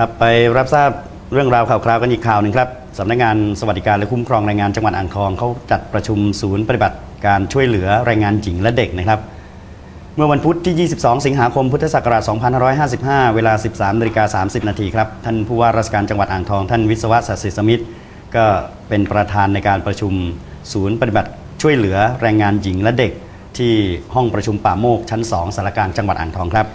ครับไปรับทราบเรื่องราวข่าวคราวกันอีกข่าวหนึ่งครับสำนักงานสวัสดิการและคุ้มครองแรงงานจังหวัดอ่างทองเขาจัดประชุมศูนย์ปฏิบัติการช่วยเหลือแรงงานหญิงและเด็กนะครับ เมื่อวันพุธที่ 22 สิงหาคมพุทธศักราช 2555 เวลา 13นาฬิกา30 นาทีครับ ท่านผู้ว่าราชการจังหวัดอ่างทอง ท่านวิศวะศักดิ์สิทธิ์สมิทธิ์ก็เป็นประธานในการประชุมศูนย์ปฏิบัติช่วยเหลือแรงงานหญิงและเด็ก ที่ห้องประชุมป่าโมกชั้น 2สารกางจังหวัดอ่างทองครับ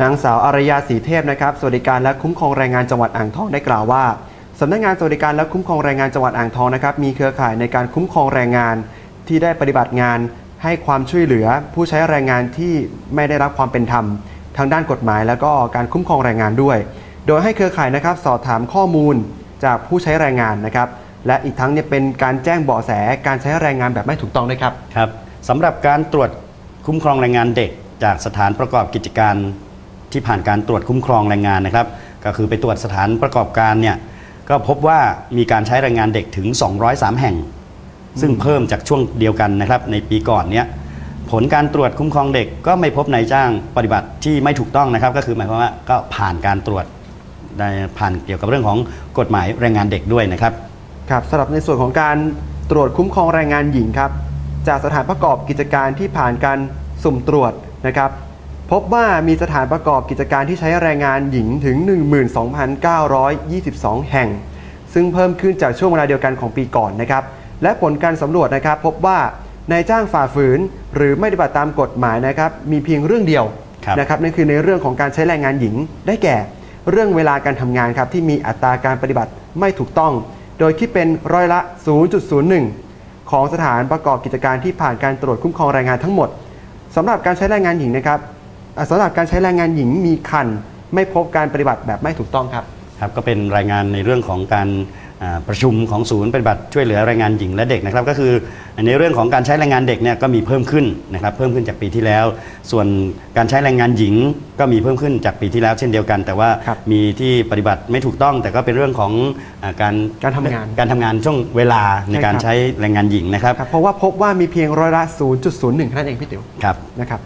นางสาวอารยาศรีเทพนะครับสวัสดิการและคุ้มครองแรงงานจังหวัดอ่างทองได้กล่าวว่าสำนักงานสวัสดิการและคุ้มครองแรงงานจังหวัดอ่างทองนะครับมีเครือข่ายในการคุ้มครองแรงงานที่ได้ปฏิบัติงาน ให้ความช่วยเหลือ ผู้ใช้แรงงานที่ไม่ได้รับความเป็นธรรมทางด้านกฎหมาย แล้วก็การคุ้มครองแรงงานด้วย โดยให้เครือข่ายนะครับสอบถามข้อมูลจากผู้ใช้แรงงานนะครับและอีกทั้งเนี่ยเป็นการแจ้งเบาะแสการใช้แรงงานแบบไม่ถูกต้องด้วยครับครับสำหรับการตรวจคุ้มครองแรงงานเด็ก จากสถานประกอบกิจการ ที่ผ่านการตรวจคุ้มครองแรงงานนะครับ ก็คือไปตรวจสถานประกอบการเนี่ยก็พบว่ามีการใช้แรงงานเด็กถึง 203 แห่ง ซึ่งเพิ่มจากช่วงเดียวกันนะครับ ในปีก่อนเนี้ยผลการตรวจคุ้มครองเด็กก็ไม่พบนายจ้างปฏิบัติที่ไม่ถูกต้องนะครับ ก็คือหมายความว่าก็ผ่านการตรวจได้ผ่านเกี่ยวกับเรื่องของกฎหมายแรงงานเด็กด้วยนะครับครับสำหรับในส่วนของการตรวจคุ้มครองแรงงานหญิงครับ จากสถานประกอบกิจการที่ผ่านการสุ่มตรวจนะครับ พบว่ามีสถานประกอบกิจการที่ใช้แรงงานหญิงถึง 12,922 แห่ง ซึ่งเพิ่มขึ้นจากช่วงเวลาเดียวกันของปีก่อนนะครับ และผลการสำรวจนะครับ พบว่านายจ้างฝ่าฝืน หรือไม่ปฏิบัติตามกฎหมายนะครับ มีเพียงเรื่องเดียวครับนะครับนั่นคือในเรื่องของการใช้แรงงานหญิงได้แก่ เรื่องเวลาการทำงานครับที่มีอัตราการปฏิบัติไม่ถูกต้อง โดยคิดเป็นร้อยละ 0.01 ของสถานประกอบกิจการที่ผ่านการตรวจคุ้มครองแรงงานทั้งหมดสำหรับการใช้แรงงานหญิงนะครับอ่า สำหรับการใช้แรงงานหญิงมีคัน ไม่พบการปฏิบัติแบบไม่ถูกต้องครับครับก็เป็นรายงานในเรื่องของการอ่าประชุมของศูนย์ปฏิบัติช่วยเหลือแรงงานหญิงและเด็กนะครับ ก็คือในเรื่องของการใช้แรงงานเด็กเนี่ยก็มีเพิ่มขึ้นนะครับเพิ่มขึ้นจากปีที่แล้ว ส่วนการใช้แรงงานหญิงก็มีเพิ่มขึ้นจากปีที่แล้วเช่นเดียวกัน แต่ว่าครับมีที่ปฏิบัติไม่ถูกต้อง แต่ก็เป็นเรื่องของอาการการทำงานการทำงานช่วงเวลาในการใช่ครับใช้แรงงานหญิงนะครับครับ เพราะว่าพบว่ามีเพียงร้อยละ 0.01เท่านั้นเองพี่ติ๋วครับนะครับ